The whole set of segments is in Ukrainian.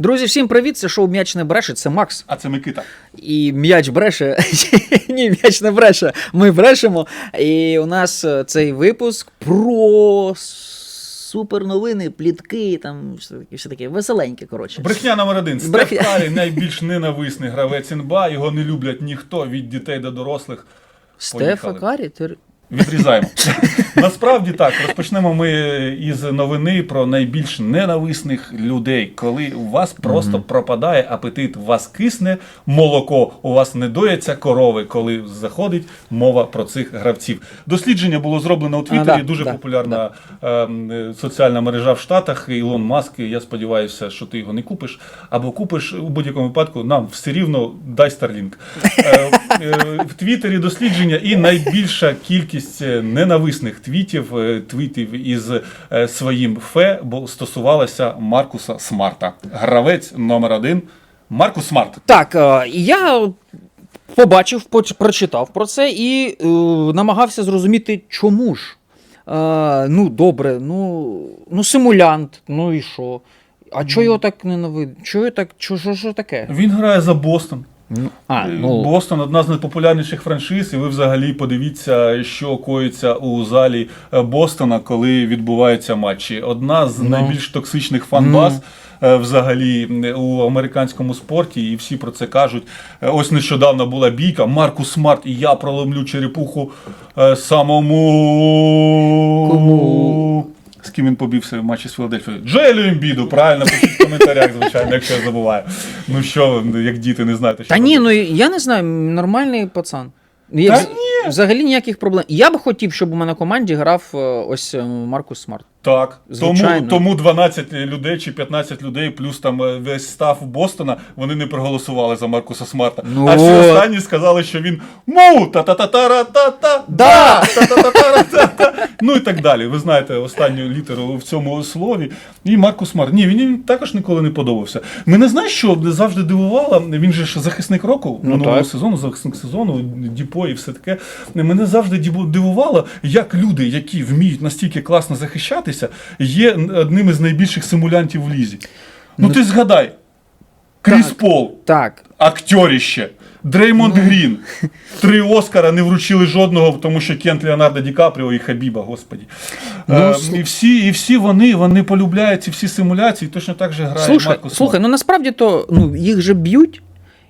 Друзі, всім привіт! Це шоу М'яч не бреше, це Макс. А це Микита. І м'яч бреше. Ні, м'яч не бреше. Ми брешемо. І у нас е, цей випуск про суперновини, плітки, там все таке, все таке веселеньке, коротше. Брехня номер один. Стеф Карі найбільш ненависний гравець НБА. Його не люблять ніхто від дітей до дорослих. Стефа Карі, ти... Відрізаємо. Насправді так, розпочнемо ми із новини про найбільш ненависних людей, коли у вас просто пропадає апетит, у вас кисне молоко, у вас не дояться корови, коли заходить мова про цих гравців. Дослідження було зроблено у Твіттері, да, дуже да, популярна ем, соціальна мережа в Штатах. Ілон Маск, я сподіваюся, що ти його не купиш, або купиш у будь-якому випадку, нам все рівно дай Starlink. Е, В Твіттері дослідження і найбільша кількість е, ненависних твітів, е, твітів із своїм фе, бо стосувалася Маркуса Смарта. Гравець номер один. Маркус Смарт. Так, я побачив, прочитав про це і е, намагався зрозуміти, чому ж. Е, ну, добре, ну, ну симулянт, ну і що? А чого його так ненавидить? Чого так, що, що таке? Він грає за Бостон. Ну, а, Е, ну, Бостон одна з найпопулярніших франшиз, і ви взагалі подивіться, що коїться у залі е, Бостона, коли відбуваються матчі. Одна з Ну. найбільш токсичних фанбаз. е, Взагалі у американському спорті, і всі про це кажуть. Ось нещодавно була бійка. Маркус Смарт і я проломлю черепуху самому. Кому? З ким він побився в матчі з Філадельфією? Джоелю Ембіду, правильно, пишіть в коментарях, звичайно, якщо я забуваю. Ну що, ви, як діти, не знаєте, що Та ні, ну я не знаю, нормальний пацан. Я, Та вз- Взагалі ніяких проблем. Я б хотів, щоб у мене в команді грав е, ось е, Маркус Смарт. Так, Звичайно. тому, тому 12 людей чи 15 людей, плюс там е, весь став Бостона, вони не проголосували за Маркуса Смарта. Ну а всі останні сказали, що він му та та та та та та Да! та та та та та та Ну і так далі. Ви знаєте останню літеру в цьому слові. І Маркус Смарт. Ні, він також ніколи не подобався. Мене знаєш, що завжди дивувало. Він же ж захисник року Ну, минулого сезону, захисник сезону, Діпо і все таке. Мене завжди дивувало, як люди, які вміють настільки класно захищатися, є одним із найбільших симулянтів в лізі. Ну, Ну, ти згадай, Кріс так. Пол, Так. актеріще. Дреймонд Ну. Грін. Три Оскара не вручили жодного, тому що Кент Леонардо Ді Капріо і Хабіба, господі. Ну, Е, і, всі, і всі вони, вони полюбляють ці всі симуляції, точно так же грає Слухай, Маркус слухай, ну насправді то ну, їх же б'ють,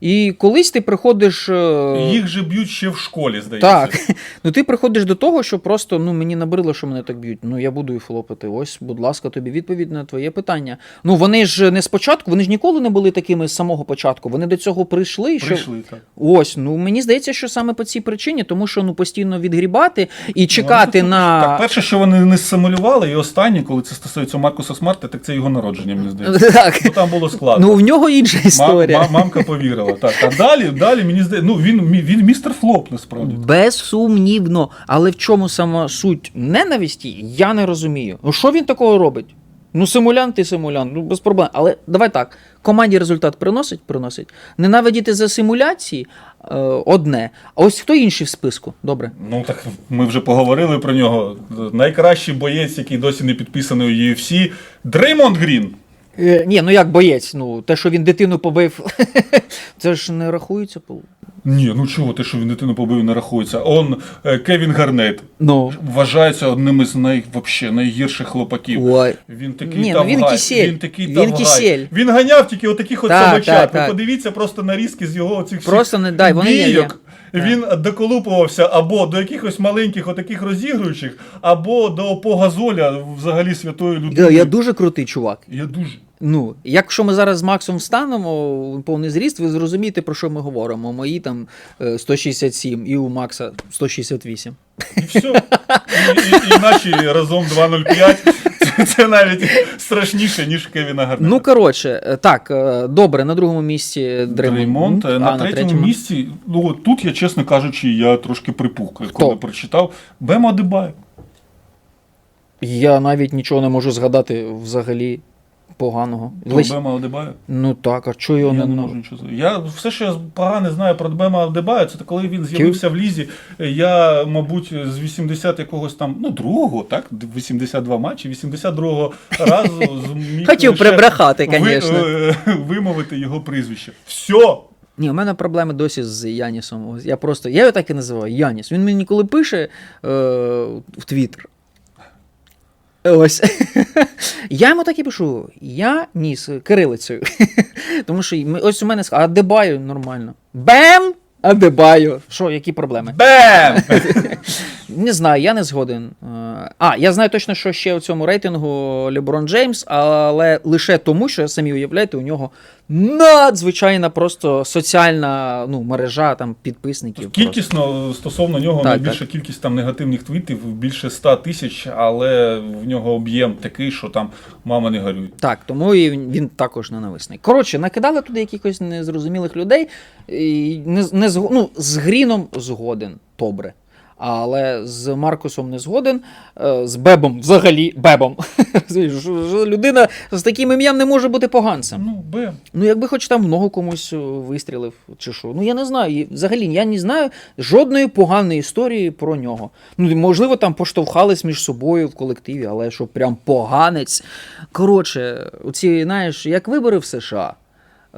і колись ти приходиш. е, Їх же б'ють ще в школі, здається. Так. Ну ти приходиш до того, що просто ну мені набрило, що мене так б'ють. Ну я буду і флопити. Ось, будь ласка, тобі відповідь на твоє питання. Ну вони ж не спочатку, вони ж ніколи не були такими з самого початку. Вони до цього прийшли. Що... Прийшли так. Ось, ну мені здається, що саме по цій причині, тому що ну постійно відгрібати і чекати Ну, на. Так, перше, що вони не симулювали, і останнє, коли це стосується Маркуса Смарта, так це його народження, мені здається. Так. Ну там було складно. Ну в нього інша історія. ма- мамка повірила. Так. А далі, далі мені здається, ну він, він містер Флоп, насправді. Безсумнівно. Але в чому сама суть ненависті, я не розумію. Ну що він такого робить? Ну, симулянт і симулянт, ну без проблем. Але давай так: команді результат приносить, приносить. Ненавидіти за симуляції е, одне. А ось хто інший в списку? Добре. Ну так ми вже поговорили про нього. Найкращий боєць, який досі не підписаний у UFC, Дреймонд Грін. Е, ні, ну як боєць, ну те, що він дитину побив, це ж не рахується. по- Ні, ну чого те, що він дитину побив, не рахується. Он е, Кевін Гарнет Ну. вважається одним із най, вообще, найгірших хлопаків. Ой. Він такий Ні, ну він тавгай, кисель. Він такий Він тавгай. кисель. Він ганяв тільки отаких от Так, собачат. Ви так. подивіться просто нарізки з його оцих всіх Просто не дай, вони є, є. бійок. Він доколупувався або до якихось маленьких отаких розігруючих, або до погазоля взагалі святої людини. Я дуже крутий чувак. Я дуже. Ну, якщо ми зараз з Максом встанемо повний зріст, ви зрозумієте, про що ми говоримо. Мої там е, 167 і у Макса 168. І все. І, і, і наші разом 2.05. Це, навіть страшніше, ніж Кевіна Гарнета. Ну, коротше, е, так, е, добре, на другому місці Дреймонд. Дреймонд. а, На, третьому, місці, ну от тут я, чесно кажучи, я трошки припух, коли прочитав. Бема Адебай. Я навіть нічого не можу згадати взагалі. Поганого. Бема Адебаю? Ну так, а чого його Я не не можу нічого. Я все, що я погане знаю про Бема Адебаю, це коли він з'явився в лізі. Я, мабуть, з 80 якогось там, ну, другого, так, 82 матчі, 82-го разу зміг Хотів прибрехати, ви- конечно. е, вимовити його прізвище. Все! Ні, у мене проблеми досі з Янісом. Я просто, я його так і називаю Яніс. Він мені коли пише е, в Твіттер. Ось. я йому так і пишу: я ніс кирилицею. Тому що ми- ось у мене а Дебаю нормально. Бем! А Дебаю. Що, які проблеми? Бем! Не знаю, я не згоден. Е, А, я знаю точно, що ще у цьому рейтингу Леброн Джеймс, але лише тому, що самі уявляєте, у нього надзвичайна просто соціальна ну, мережа там підписників. просто. Кількісно стосовно нього Так, найбільша кількість там негативних твітів більше 100 тисяч, але в нього об'єм такий, що там мама не горює. Так, тому і він, також ненависний. Коротше, накидали туди якихось незрозумілих людей. І не, з- не зго- ну, з Гріном згоден, добре. Але з Маркусом не згоден, е, з Бебом взагалі Бебом. Людина з таким ім'ям не може бути поганцем. Ну, бем. Ну, якби хоч там в ногу комусь е, вистрілив, чи що. Ну, я не знаю. І Взагалі, я не знаю жодної поганої історії про нього. Ну, можливо, там поштовхались між собою в колективі, але що прям поганець. Коротше, оці, знаєш, як вибори в США.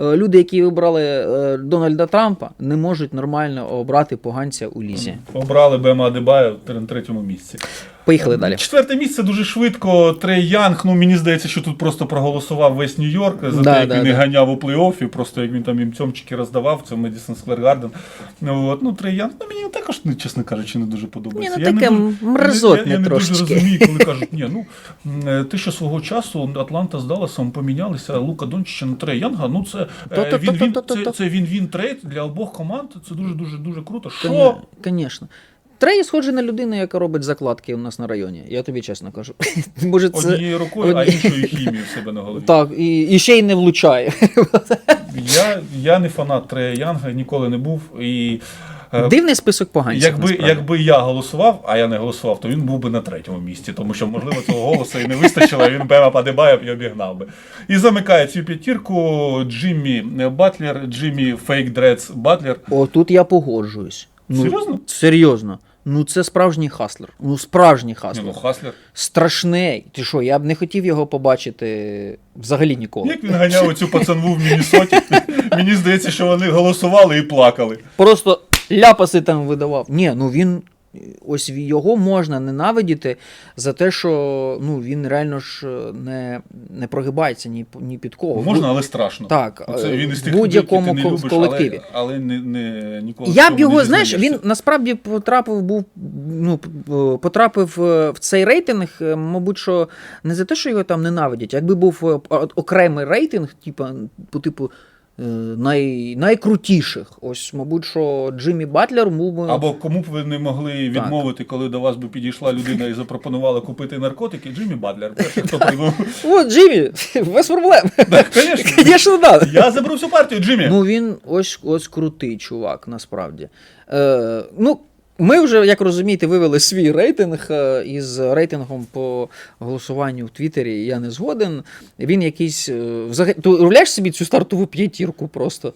Е, Люди, які вибрали е, Дональда Трампа, не можуть нормально обрати поганця у лізі. Обрали Бема Адебаю на третьому місці. Поїхали далі. Четверте місце дуже швидко. Трей Янг. Ну мені здається, що тут просто проголосував весь Нью-Йорк за Да, те, як да, він да. ганяв у плей-оффі, просто як він там їм цьомчики роздавав, це Медісон Сквер Гарден. Ну, от, ну Трей Янг, ну мені також, ну, чесно кажучи, не дуже подобається. Ні, ну, таке мразотне я, я не дуже розумію, коли кажуть, ні, ну е, що свого часу Атланта з Далласом помінялися Лука Дончича на Трей Янга, ну це, е, він, він, це він він трейд для обох команд. Це дуже дуже дуже круто. Що? Звісно. Трей схожий на людину, яка робить закладки у нас на районі. Я тобі чесно кажу. Може, це... Однією рукою, а іншою хімією в себе на голові. Так, і, і ще й не влучає. Я, я не фанат Трея Янга, ніколи не був. І е, Дивний список поганців. якби, насправді. якби я голосував, а я не голосував, то він був би на третьому місці, тому що, можливо, цього голосу і не вистачило, і він Бема Падебаєв і обігнав би. І замикає цю п'ятірку Джиммі Батлер, Джиммі Фейк Дредс Батлер. О, тут я погоджуюсь. Ну, Серйозно? Серйозно. Ну це справжній хаслер. Ну, справжній Ні, хаслер. ну Хаслер. Страшний. Ти що, я б не хотів його побачити взагалі ніколи. Як він ганяв оцю пацанву в Міннесоті, мені здається, що вони голосували і плакали. Просто ляпаси там видавав. Ні, ну він. Ось його можна ненавидіти за те, що ну, він реально ж не, не прогибається ні, ні під кого. Можна, але страшно. Так, Це е, він із тих людей, які будь-якому ти не любиш, колективі. Але, але не, не, ніколи Я б його, не знаєш, він насправді потрапив, був ну, п- потрапив е, в цей рейтинг, е, мабуть, що не за те, що його там ненавидять, якби був е, окремий рейтинг, типу, по типу е, най, найкрутіших. Ось, мабуть, що Джиммі Батлер був би. Або кому б ви не могли відмовити, коли до вас би підійшла людина і запропонувала купити наркотики, Джиммі Батлер. Перший, хто. О, Джиммі, без проблем. Звісно. Звісно, да. Я заберу всю партію, Джиммі. Ну він ось ось крутий чувак, насправді. Е, ну, ми вже, як розумієте, вивели свій рейтинг е, із рейтингом по голосуванню в Твіттері. Я не згоден. Він якийсь. е, Взагалі, ти уявляєш собі цю стартову п'ятірку просто.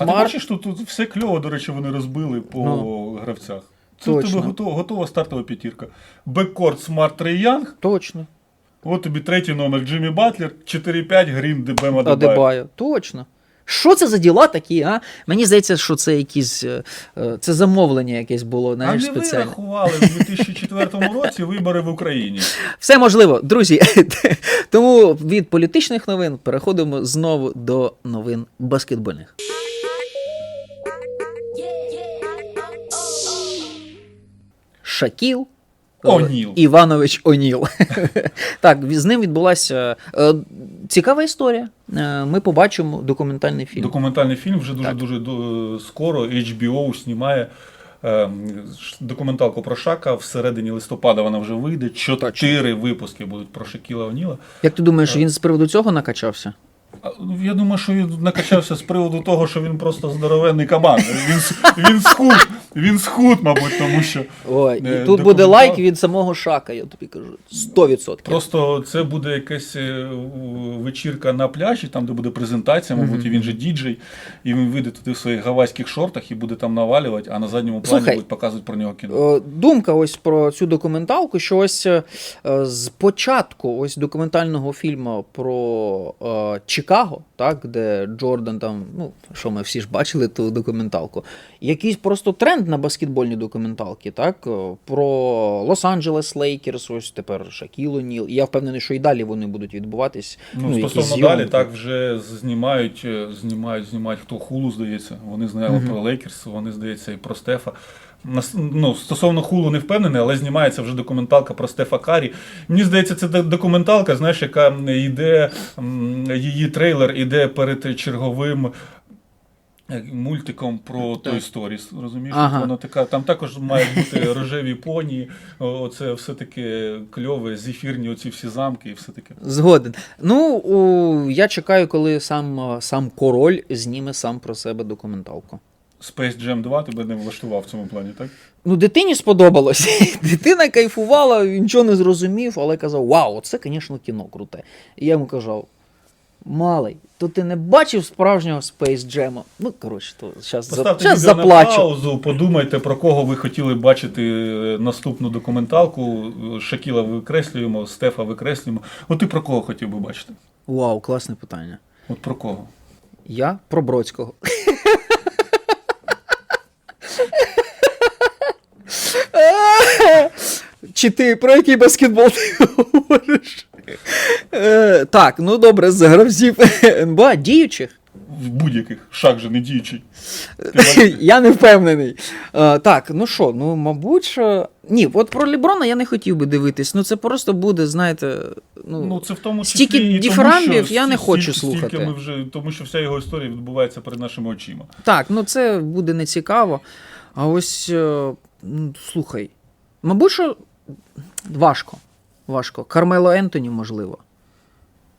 а ти бачиш, тут, тут все кльово, до речі, вони розбили по Ну. гравцях. Це в тебе готова, готова стартова п'ятірка. Беккорд Смарт Трей Янг. Точно. От тобі третій номер Джиммі Батлер, 4-5 Грін Дебем Адебай. Адебаю. Точно. Що це за діла такі, а? Мені здається, що це якісь. е, е, Це замовлення якесь було, А знаєш, не спеціальне. вирахували в 2004 році вибори в Україні. Все можливо, друзі. Тому від політичних новин переходимо знову до новин баскетбольних. Шакіл. Е, О'Ніл. Іванович Оніл. так, з ним відбулася е, цікава історія. Е, Ми побачимо документальний фільм. Документальний фільм вже дуже Так. дуже скоро HBO знімає документалку про Шака. Всередині листопада вона вже вийде. Чотири випуски будуть про Шакіла Оніла. Як ти думаєш, він з приводу цього накачався? Я думаю, що він накачався з приводу того, що він просто здоровенний кабан. Він, він схуд, він схуд, мабуть, тому що Ой, Е, і тут буде лайк від самого Шака, я тобі кажу. 100%. просто це буде якась е, вечірка на пляжі, там, де буде презентація, мабуть, і він же діджей, і він вийде туди в своїх гавайських шортах і буде там навалювати, а на задньому плані Слухай, будуть показувати про нього кіно. Е, Думка ось про цю документалку, що ось е, з початку ось документального фільму про е, Чикаго, так, де Джордан там, ну що ми всі ж бачили ту документалку, якийсь просто тренд на баскетбольні документалки, так, е, про Лос-Анджелес Лейкерс, ось тепер Шакіл О'Ніл. І я впевнений, що і далі вони будуть відбуватись. Ну, якісь стосовно далі, так вже знімають, е, знімають, знімають хто хулу, здається. Вони знали Мгм. про Лейкерс, вони, здається, і про Стефа. Ну, стосовно хулу не впевнений, але знімається вже документалка про Стефа Карі. Мені здається, це документалка, знаєш, яка йде, її трейлер іде перед черговим. е, Мультиком про Так. Toy Story, розумієш? Ага. Вона така, там також мають бути рожеві поні, оце все таке кльове, зефірні, оці всі замки і все таке. Згоден. Ну, я чекаю, коли сам, сам король зніме сам про себе документалку. Space Jam 2 тебе не влаштував в цьому плані, так? Ну, дитині сподобалось. Дитина кайфувала, нічого не зрозумів, але казав: Вау, це, звісно, кіно круте. І я йому казав: Малий, то ти не бачив справжнього Space Jam? Ну, коротше, то зараз щас на заплачу. паузу, подумайте, про кого ви хотіли бачити е, наступну документалку. Шакіла викреслюємо, Стефа викреслюємо. От ти про кого хотів би бачити? Вау, класне питання. От про кого? Я про Бродського. Чи ти про який баскетбол ти говориш? Е, Так, ну добре, з гравців НБА діючих. В будь-яких шаг же не діючий. Я не впевнений. Е, Так, ну що, ну мабуть. Ні, от про Ліброна я не хотів би дивитись. Ну це просто буде, знаєте. Ну, Ну, це в тому числі Стільки і діфрамбів я не хочу стільки слухати. Ми вже, тому що вся його історія відбувається перед нашими очима. Так, ну це буде нецікаво. А ось е, ну, слухай, мабуть, що важко. Важко. Кармело Ентоні, можливо.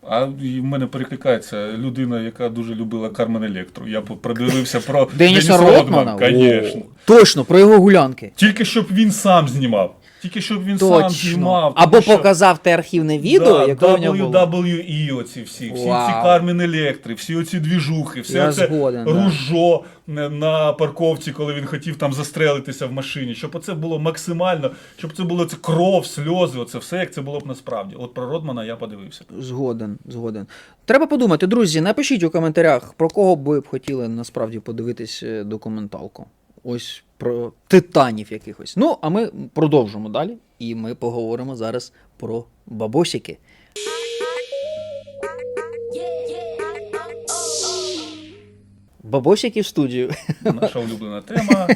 А в мене перекликається людина, яка дуже любила Кармен Електру. Я продивився про Деніса. О, Точно, про його гулянки. Тільки щоб він сам знімав. Тільки щоб він сам знімав. Або що- показав те архівне відео, Да, яке у нього було. WWE оці всі, всі Вау. ці Кармен Електри, всі оці двіжухи, все Я це згоден, да. ружо на- на парковці, коли він хотів там застрелитися в машині, щоб оце було максимально, щоб це було це кров, сльози, оце все, як це було б насправді. От про Родмана я подивився. Згоден, згоден. Треба подумати, друзі, напишіть у коментарях, про кого б ви б хотіли насправді подивитись е, документалку. Ось про титанів якихось. Ну, а ми продовжимо далі, і ми поговоримо зараз про бабосики. Бабосики в студію. Наша улюблена тема.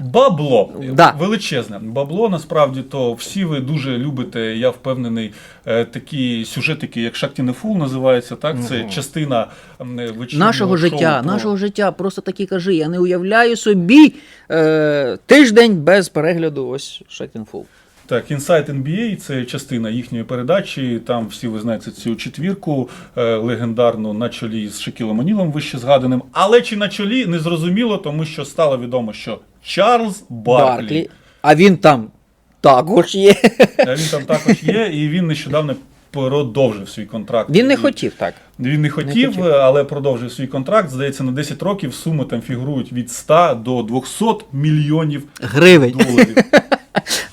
Бабло. Да. Величезне. Бабло, насправді, то всі ви дуже любите, я впевнений, е, такі сюжетики, як Шактіне Фул називається, так? Це частина вечірнього Нашого шоу життя, про- нашого життя, просто таки кажи. Я не уявляю собі е, тиждень без перегляду ось Шатінфул. Так, Inside NBA – це частина їхньої передачі. Там всі ви знаєте цю четвірку е, легендарну на чолі з Шакілом Онілом, вище згаданим. Але чи на чолі не зрозуміло, тому що стало відомо, що Чарльз Барклі, А він там також є. е, він там також є, і він нещодавно продовжив свій контракт. Він не хотів так. Він не хотів, хотів. але продовжив свій контракт. Здається, на 10 років суми там фігурують від 100 до 200 мільйонів Гривень. доларів.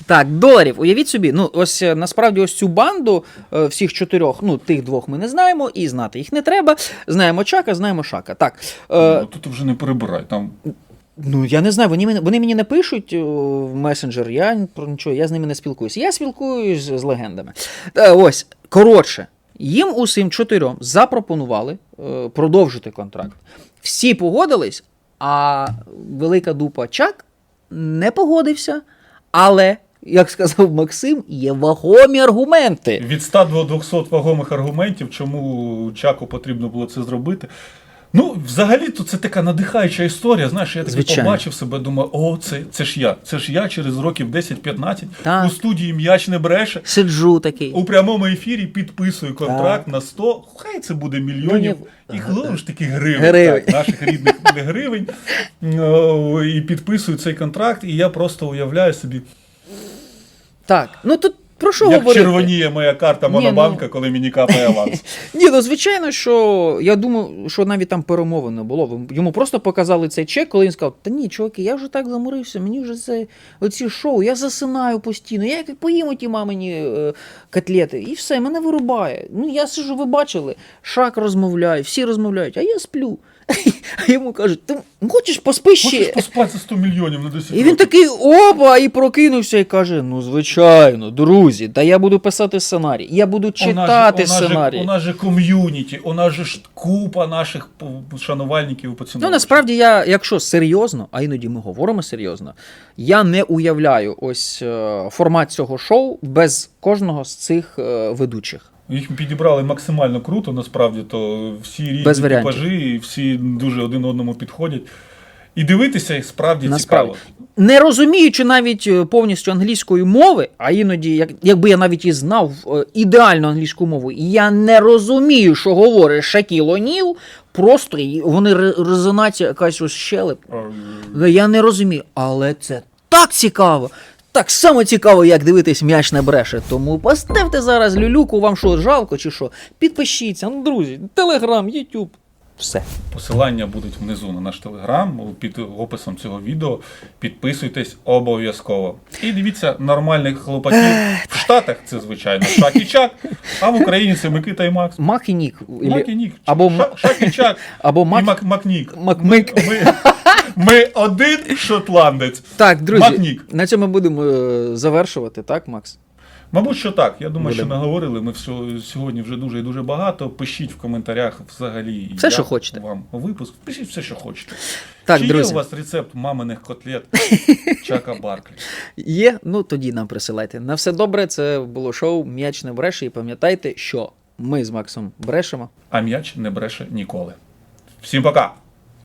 Так, доларів. Уявіть собі, ну ось е, насправді ось цю банду е, всіх чотирьох, ну тих двох ми не знаємо, і знати їх не треба. Знаємо Чака, знаємо Шака. Так. Е, Ну, Тут вже не перебирай. Там Ну, я не знаю, вони, мені- вони мені не пишуть в месенджер, я про нічого, я з ними не спілкуюся. Я спілкуюсь з легендами. Ось, коротше, їм усім чотирьом запропонували продовжити контракт. Всі погодились, а велика дупа Чак не погодився. Але, як сказав Максим, є вагомі аргументи. від 100 до 200 вагомих аргументів, чому Чаку потрібно було це зробити. Ну, взагалі-то це така надихаюча історія. Знаєш, я таки побачив себе, думаю, о, це, це ж я. Це ж я через років 10-15 Так. у студії м'яч не бреше. Сиджу такий. У прямому ефірі підписую контракт на 100, хай це буде мільйонів. І знову ж таки гривень, Гривень. Так, наших рідних гривень. І підписую цей контракт, і я просто уявляю собі, Так, ну тут про що як говорити? червоніє моя карта Ні, Монобанка, коли мені капає аванс. Ні, ну звичайно, що я думаю, що навіть там перемови не було. Йому просто показали цей чек, коли він сказав: Та ні, чуваки, я вже так заморився, мені вже це оці шоу, я засинаю постійно. Я поїм ті мамині е, котлети, і все, мене вирубає. Ну я сижу, ви бачили, шак розмовляє, всі розмовляють, а я сплю. А йому кажуть, ти хочеш поспи ще? Хочеш поспати за 100 мільйонів на 10 І він такий опа, і прокинувся і каже: Ну, звичайно, друзі, та я буду писати сценарій, я буду читати сценарій. У нас же ком'юніті, у нас же ж купа наших шанувальників і Ну, насправді, я, якщо серйозно, а іноді ми говоримо серйозно, я не уявляю ось е, формат цього шоу без кожного з цих е, ведучих. Їх підібрали максимально круто, насправді, то всі різні типажі, і всі дуже один одному підходять. І дивитися їх справді Насправді. цікаво. Не розуміючи навіть е, повністю англійської мови, а іноді, як, якби я навіть і знав е, ідеальну англійську мову, я не розумію, що говорить Шакіл О'Ніл, просто вони резонація якась ось щелеп. Я не розумію, але це так цікаво. Так само цікаво, як дивитись м'яч не бреше. Тому поставте зараз люлюку, вам що, жалко чи що? Підпишіться, ну, друзі, телеграм, ютуб. Все. Посилання будуть внизу на наш телеграм під описом цього відео. Підписуйтесь обов'язково. І дивіться нормальних хлопаків в Штатах це звичайно Шак і Чак, а в Україні це Микита і Макс. Мак і Нік. Мак і Нік. Або Ша- Шак і Чак. Або І Мак. Мак, Макнік. Макмик. Ми, ми один шотландець. Так, друзі, Макнік. на цьому будемо е, завершувати, так, Макс? Мабуть, що так. Я думаю, що наговорили ми все, сьогодні вже дуже і дуже багато. Пишіть в коментарях взагалі. Все, як що хочете. Вам випуск. Пишіть все, що хочете. Так, Чи друзі. є у вас рецепт маминих котлет Чака Барклі? Є, ну тоді нам присилайте. На все добре, це було шоу М'яч не бреше. І пам'ятайте, що ми з Максом брешемо. А м'яч не бреше ніколи. Всім пока!